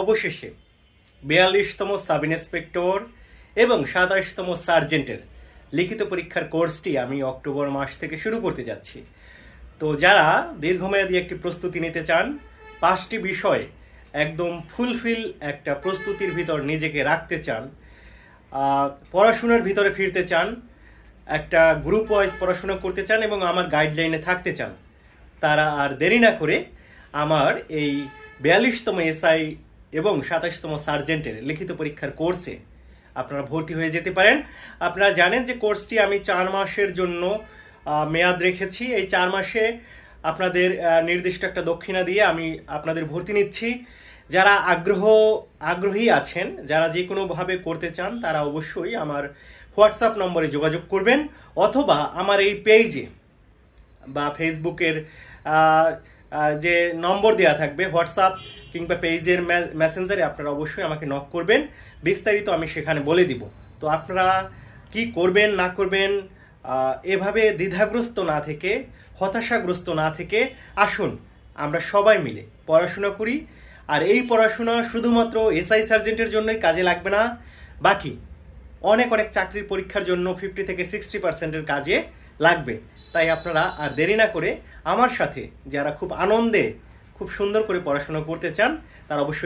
অবশেষে বিয়াল্লিশতম sub inspector এবং সাতাশতম সার্জেন্টের লিখিত পরীক্ষার কোর্সটি আমি অক্টোবর মাস থেকে শুরু করতে যাচ্ছি। তো যারা দীর্ঘমেয়াদী একটি প্রস্তুতি নিতে চান, পাঁচটি বিষয় একদম ফুলফিল একটা প্রস্তুতির ভিতর নিজেকে রাখতে চান পড়াশোনার ভিতরে ফিরতে চান, একটা গ্রুপ ওয়াইজ পড়াশোনা করতে চান এবং আমার গাইডলাইনে থাকতে চান, তারা আর দেরি না করে আমার এই বিয়াল্লিশতম এসআই এবং সাতাশতম সার্জেন্টের লিখিত পরীক্ষার কোর্সে আপনারা ভর্তি হয়ে যেতে পারেন। আপনারা জানেন যে কোর্সটি আমি চার মাসের জন্য মেয়াদ রেখেছি। এই চার মাসে আপনাদের নির্দিষ্ট একটা দক্ষিণা দিয়ে আমি আপনাদের ভর্তি নিচ্ছি। যারা আগ্রহ, আগ্রহী আছেন, যারা যে কোনোভাবে করতে চান, তারা অবশ্যই আমার হোয়াটসঅ্যাপ নম্বরে যোগাযোগ করবেন, অথবা আমার এই পেজে বা ফেসবুকের যে নম্বর দেওয়া থাকবে হোয়াটসঅ্যাপ কিংবা পেজের মেসেঞ্জারে আপনারা অবশ্যই আমাকে নক করবেন। বিস্তারিত আমি সেখানে বলে দিব। তো আপনারা কি করবেন, না করবেন এভাবে দ্বিধাগ্রস্ত না থেকে, হতাশাগ্রস্ত না থেকে আসুন, আমরা সবাই মিলে পড়াশোনা করি। আর এই পড়াশোনা শুধুমাত্র এসআই সার্জেন্টের জন্যই কাজে লাগবে না, বাকি অনেক অনেক চাকরির পরীক্ষার জন্য ফিফটি থেকে সিক্সটি পার্সেন্টের কাজে লাগবে। তাই আপনারা আর দেরি না করে আমার সাথে যারা খুব আনন্দে, খুব সুন্দর করে পড়াশোনা করতে চান, তারা অবশ্যই